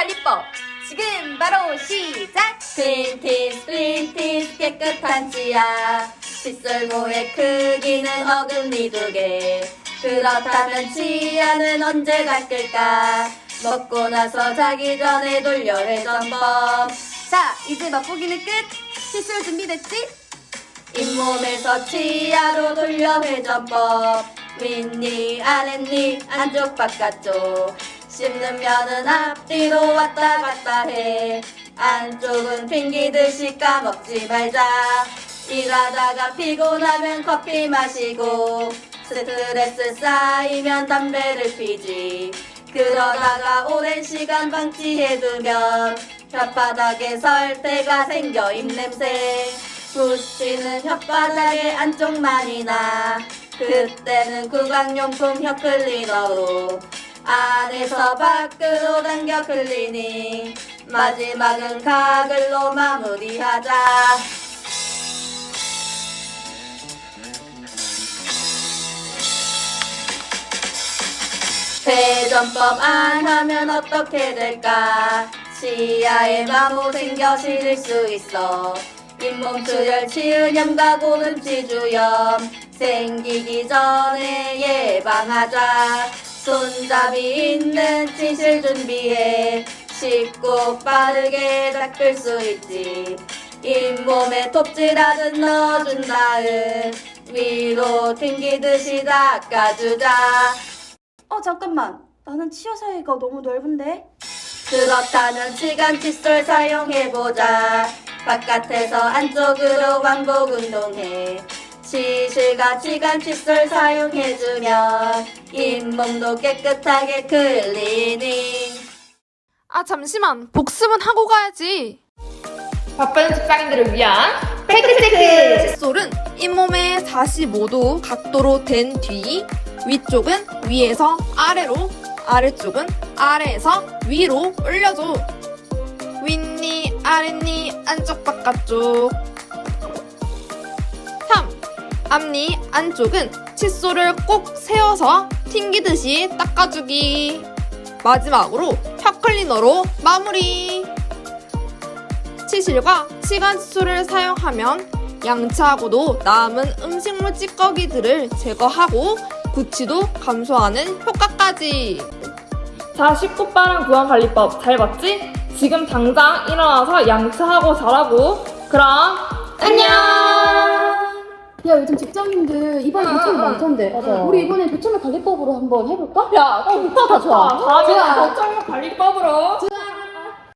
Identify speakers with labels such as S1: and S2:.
S1: 관리법. 지금 바로 시작!
S2: 클린티스 클린티스 깨끗한 치아 칫솔모의 크기는 어금니 두개. 그렇다면 치아는 언제 닦을까? 먹고 나서 자기 전에 돌려 회전법.
S1: 자 이제 맛보기는 끝! 칫솔 준비됐지?
S2: 잇몸에서 치아로 돌려 회전법. 윗니 아랫니 안쪽 바깥쪽 씹는 면은 앞뒤로 왔다 갔다 해. 안쪽은 튕기듯이 까먹지 말자. 일하다가 피곤하면 커피 마시고 스트레스 쌓이면 담배를 피지. 그러다가 오랜 시간 방치해두면 혓바닥에 설대가 생겨 입냄새. 붙이는 혓바닥의 안쪽만이 나 그때는 구강용품 혀클리너로 안에서 밖으로 당겨 클리닝. 마지막은 가글로 마무리하자. 회전법 안 하면 어떻게 될까? 치아에 마모 생겨 시릴 수 있어. 잇몸 출혈 치은염과 고름치 주염. 생기기 전에 예방하자 손잡이 있는 치실 준비해. 쉽고 빠르게 닦을 수 있지. 잇몸에 톱질하듯 넣어준 다음 위로 튕기듯이 닦아주자.
S1: 어 잠깐만. 나는 치아 사이가 너무 넓은데?
S2: 그렇다면 치간 칫솔 사용해보자. 바깥에서 안쪽으로 왕복 운동해 치실과 치간 칫솔 사용해주면 잇몸도 깨끗하게 클리닝
S3: 아 잠시만 복습은 하고 가야지
S4: 바쁜 직장인들을 위한 팩트체크!
S3: 칫솔은 잇몸의 45도 각도로 된 뒤 위쪽은 위에서 아래로 아래쪽은 아래에서 위로 올려줘 윗니 아랫니 안쪽 바깥쪽 3. 앞니 안쪽은 칫솔을 꼭 세워서 튕기듯이 닦아주기 마지막으로 혀 클리너로 마무리 치실과 시간 칫솔을 사용하면 양치하고도 남은 음식물 찌꺼기들을 제거하고 구취도 감소하는 효과까지.
S4: 자, 쉽고 빠른 구강관리법 잘 봤지? 지금 당장 일어나서 양치하고 자라고. 그럼, 안녕!
S5: 야 요즘 직장인들 이번에
S4: 응,
S5: 많던데
S4: 맞아.
S5: 우리 이번에 교차로 관리법으로 한번 해볼까?
S4: 야, 나 오빠 다 좋아.
S5: 좋아.
S4: 다음에는 거점력 관리법으로.